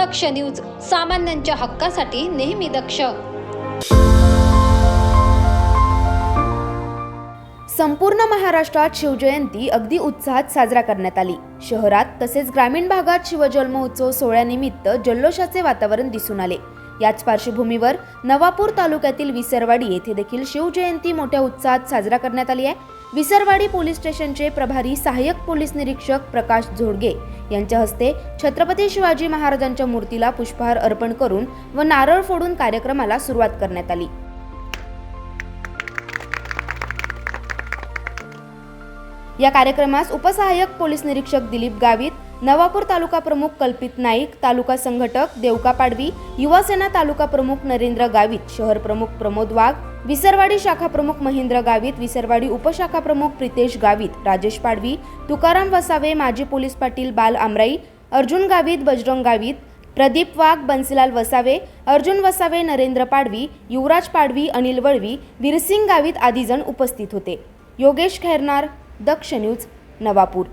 दक्ष news सामान्यांच्या हक्कासाठी नेहमी दक्ष. संपूर्ण महाराष्ट्रात शिवजयंती अगदी उत्साहात साजरा करण्यात आली. शहरात तसेच ग्रामीण भागात शिवजन्मोत्सव सोहळ्यानिमित्त जल्लोषाचे वातावरण दिसून आले. याच पार्श्वभूमीवर नवापूर तालुक्यातील विसरवाडी येथे देखील शिवजयंती मोठ्या उत्साहात साजरा करण्यात आली आहे. विसरवाडी पोलीस स्टेशनचे प्रभारी सहाय्यक पोलीस निरीक्षक प्रकाश झोडगे यांच्या हस्ते छत्रपती शिवाजी महाराजांच्या मूर्तीला पुष्पहार अर्पण करून व नारळ फोडून कार्यक्रमाला सुरुवात करण्यात आली. या कार्यक्रमास उपसहाय्यक पोलीस निरीक्षक दिलीप गावित नवापूर तालुका प्रमुख कल्पित नाईक तालुका संघटक देवका पाडवी युवासेना तालुका प्रमुख नरेंद्र गावित शहर प्रमुख प्रमोद वाघ विसरवाडी शाखा प्रमुख महेंद्र गावित विसरवाडी उपशाखा प्रमुख प्रितेश गावित राजेश पाडवी तुकाराम वसावे माजी पोलीस पाटील बाल आमराई अर्जुन गावित बजरंग गावित प्रदीप वाघ बन्सीलाल वसावे अर्जुन वसावे नरेंद्र पाडवी युवराज पाडवी अनिल वळवी वीरसिंग गावित आदी जण उपस्थित होते. योगेश खैरनार दक्ष न्यूज नवापूर.